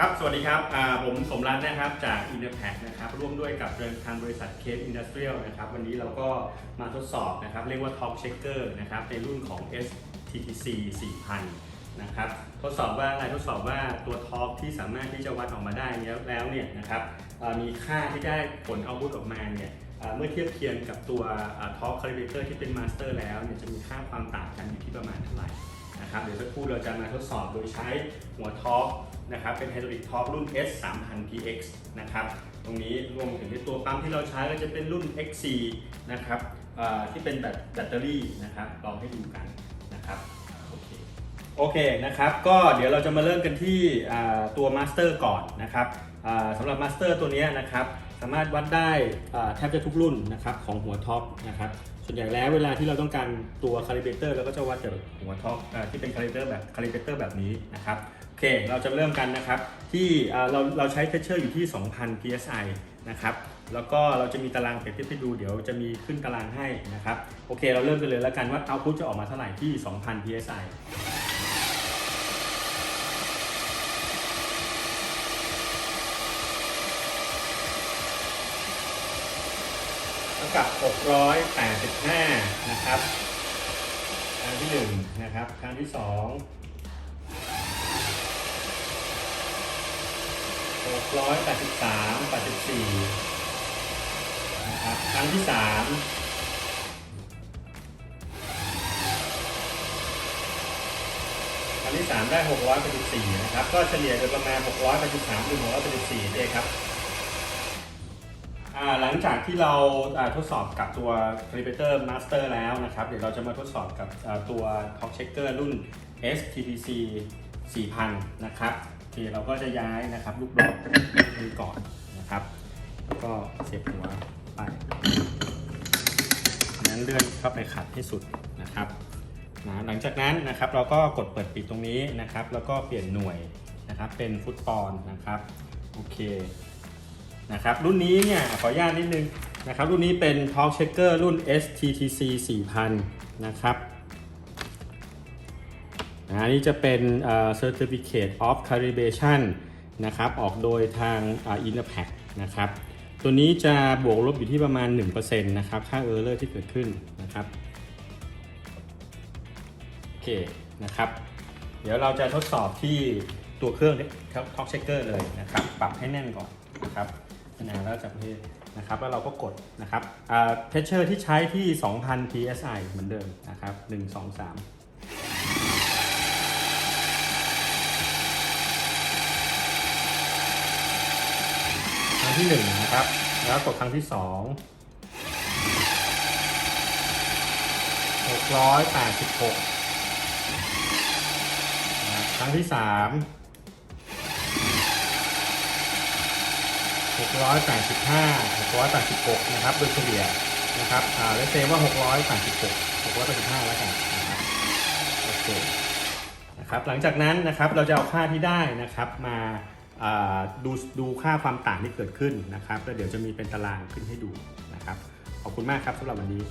ครับ สวัสดีครับ ผมสมรัตน์นะครับ จาก i n t e r p a c นะครับ ร่วมด้วยกับทางบริษัท Case Industrial นะครับ วันนี้เราก็มาทดสอบนะครับ เรียกว่า Top Checker นะครับ ในรุ่นของ STTC 4000 นะครับ ทดสอบว่าอะไรทดสอบว่าตัว Torque ที่สามารถที่จะวัดออกมาได้แล้วเนี่ยนะครับ มีค่าที่ได้ผลเอาพุตออกมาเนี่ยเมื่อเทียบเคียงกับตัวอ่า Torque Calibrator ที่เป็น Master แล้วเนี่ยจะมีค่าความต่างกันอยู่ที่ประมาณเท่าไหร่ นะครับเดี๋ยวสักครู่เราจะมาทดสอบโดยใช้หัวท็อปนะครับเป็นไฮดรอลิกท็อปรุ่น S 3 0 0 PX นะครับตรงนี้รวมถึงในตัวปั๊มที่เราใช้ก็จะเป็นรุ่น XC นะครับที่เป็นแบตแบตเตอรี่นะครับลองให้ดูกันนะครับโอเคโอเคนะครับก็เดี๋ยวเราจะมาเริ่มกันที่ตัวมาสเตอร์ก่อนนะครับสำหรับมาสเตอร์ตัวนี้นะครับ สามารถวัดได้แทบจะทุกรุ่นนะครับของหัวท็อปนะครับส่วนใหญ่แล้วเวลาที่เราต้องการตัวคาลิเบเตอร์เราก็จะวัดจากหัวท็อปที่เป็นคาลิเบเตอร์แบบคาลิเบเตอร์แบบนี้นะครับโอเคเราจะเริ่มกันนะครับที่เราเราใช้เทสเชอร์อยู่ที่ 2,000 psi นะครับแล้วก็เราจะมีตารางเปรียบเทียบให้ดูเดี๋ยวจะมีขึ้นตารางให้นะครับโอเคเราเริ่มกันเลยแล้วกันว่าเอาพุทจะออกมาเท่าไหร่ที่ 2,000 psi เท่ากับ 685 นะครับ ครั้งที่ 1 นะครับ ครั้งที่ 2 683 84 นะครับ ครั้งที่ 3 ครั้งที่ 3 ได้ 684 นะครับ ก็เฉลี่ยโดยประมาณ 683หรือ684เองครับ หลังจากที่เราทดสอบกับตัว Calibrator Master แล้วนะครับ เดี๋ยวเราจะมาทดสอบกับตัว Torque Checker รุ่น STTC 4000 นะครับโอเคเราก็จะย้ายนะครับลูกดอกนี้ก่อนนะครับแล้วก็เสียบหัวไปนั้นเลื่อนเข้าไปขัดให้สุดนะครับนะหลังจากนั้นนะครับเราก็กดเปิดปิดตรงนี้นะครับ แล้วก็เปลี่ยนหน่วยนะครับเป็นฟุตปอนนะครับ โอเค นะครับรุ่นนี้เนี่ยขออนุญาตนิดนึงนะครับรุ่นนี้เป็น Talk Checker รุ่น STTC 4000 นะครับอันนี้จะเป็น Certificate of Calibration นะครับออกโดยทางอ่า Interpack นะครับตัวนี้จะบวกลบอยู่ที่ประมาณ 1%นะครับค่า Error ที่เกิดขึ้นนะครับโอเคนะครับเดี๋ยวเราจะทดสอบที่ตัวเครื่อง Talk Checker เลยนะครับปรับให้แน่นก่อนนะครับ นะแล้วจากประเทศนะครับแล้วเราก็กดนะครับเพชเชอร์ที่ใช้ที่ 2,000 psi เหมือนเดิมนะครับ 1 2 3ครั้งที่1นะครับ แล้วกดครั้งที่2 686 ครั้งที่ 3 685 686 นะครับ โดยเฉลี่ยนะครับอ่าเลเซว่า 686 685 แล้วกันนะครับโอเคนะครับ หลังจากนั้นนะครับ เราจะเอาค่าที่ได้นะครับมาอ่าดูดูค่าความต่างที่เกิดขึ้นนะครับ แล้วเดี๋ยวจะมีเป็นตารางขึ้นให้ดูนะครับ ขอบคุณมากครับสำหรับวันนี้